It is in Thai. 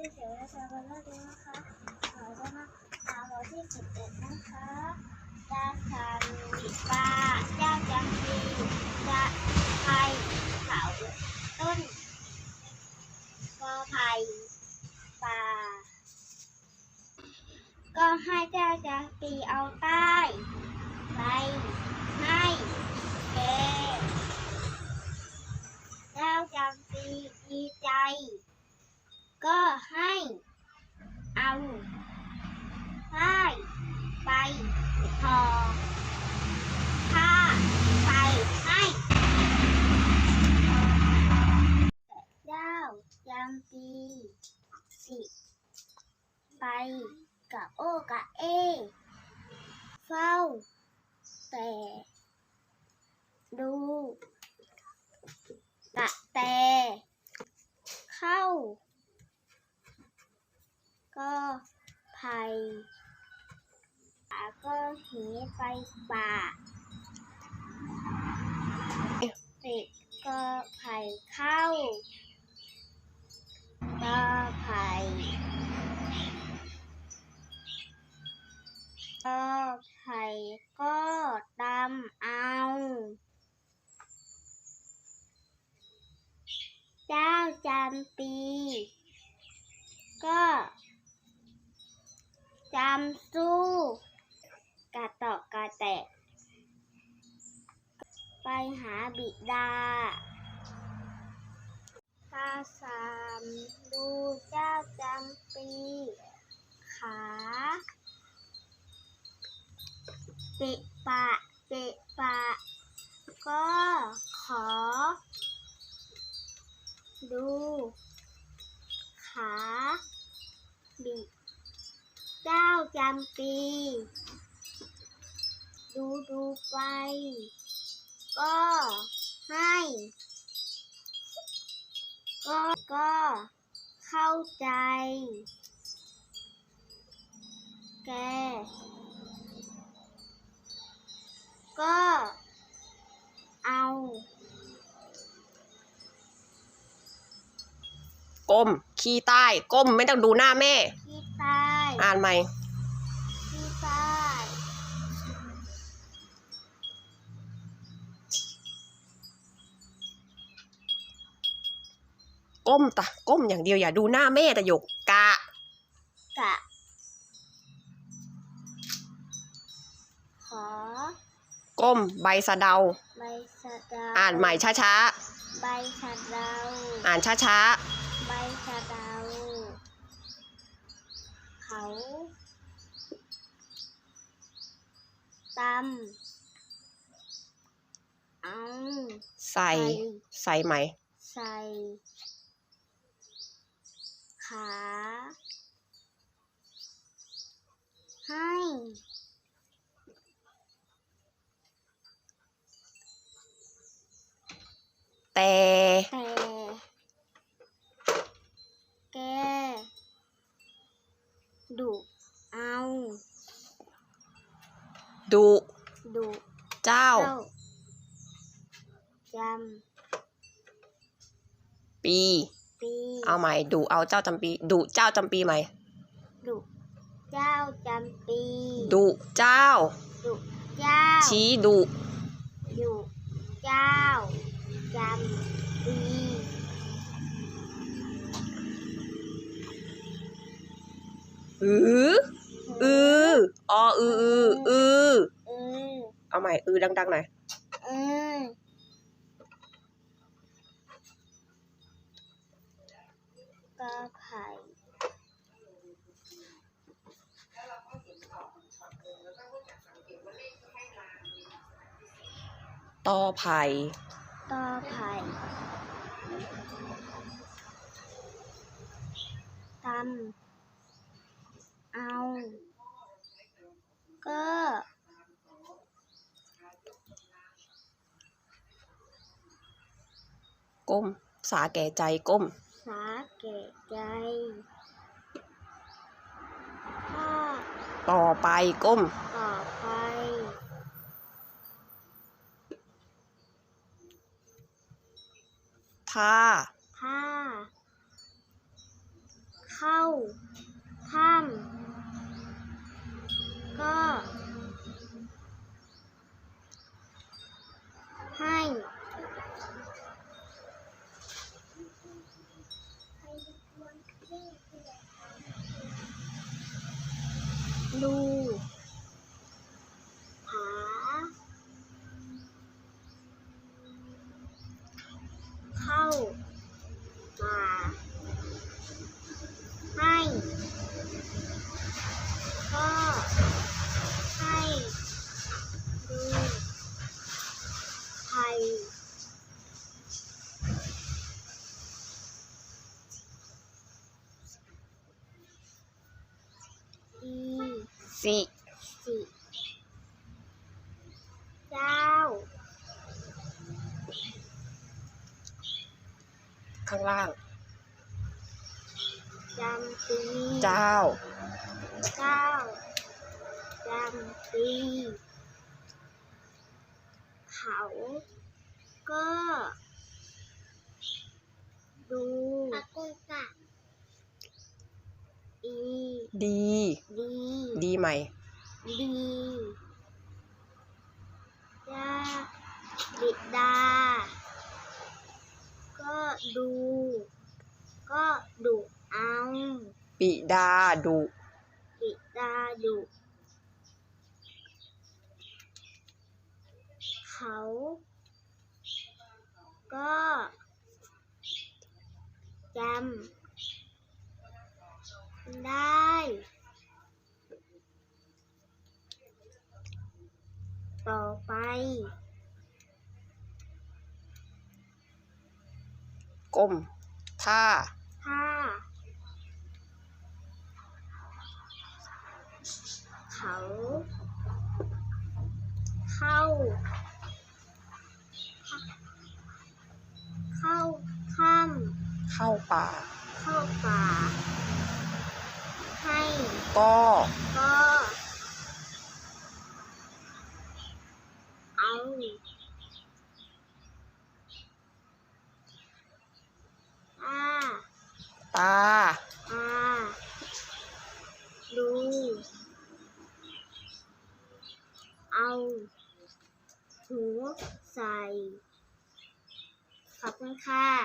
ชื่อเสียงราชาบัลลังก์นะคะขอจะมาถามวันที่สิบเอ็ดนะคะดาชันปลาเจ้าจังปีจะไผ่เขาต้นกอไผ่ป่า ก็ให้เจ้าจังปีเอาใต้ไปให้แกเจ้าจังปีดีใจ ก็ให้เอาผ้าไปห่อผ้าไปให้เจ้าจำปีสิ ไปกับโอกะเอ เฝ้า แต่ ดูกะแต่ เข้า ก็ภัยป่าก็หนีไปป่าเป็ดก็ภัยเข้า ก็ภัยก็ภัยก็ดำเอาเจ้าจำปี ก็จำสู้กระตอกกระแตะไปหาบิดา สามดูเจ้าจำปีขาเปะปะเปะปะก็ขอ ดู ขาบิเจ้าจำปี ดูดูไป ก็ให้ ก็ก็เข้าใจ แก ก็เอา ก้ม ขี้ใต้ ก้ม ไม่ต้องดูหน้าแม่ ที่ใต้ อ่านใหม่ ก้มตะก้มอย่างเดียวอย่าดูหน้าแม่แต่หยกกะ กะ ขอ ก้มใบสะเดา ใบสะเดาอ่านใหม่ช้าใบสะเดาๆอ่านช้าใบสะเดา เขาตำเอาๆใส่ใส่ไหม ใส่ ขา ให้ แต่แต่แกดุเอา ดุดุเจ้าเจ้าจปีำปีเอาใหม่ดุเอาเจ้าจำปีดุเจ้าจำปีไหมดุเจ้าจำปีดุเจ้า ดุเจ้าชี้ดุดุเจ้าจำปีอืออือออืออืออือเออเอาใหม่อือดังๆหน่อยเออ ก็ไผ่ต่อไผ่ต่อไผ่ตำเอาก็ก้ม สาแก่ใจก้ม สาเกะใจถ้าต่อไปก้ม ต่อไป ท่าถ้า เข้า 路 สิสิเจ้าข้างล่างจำปีเจ้าเจ้าจำปีเขาก็ดูอากุกะอี ดี ดีดีไหมดียาบิดา ก็ดู ก็ดุเอาปิดาดุบิดาดุเขา ก็จำได้ ต่อไปก้มท่าถ้าเขา เข้า เข้าค่ำเข้าป่า เข้าป่า ให้ ก็ ก็ เอา อาตา อาดูเอาหูใส่ขอบคุณค่ะ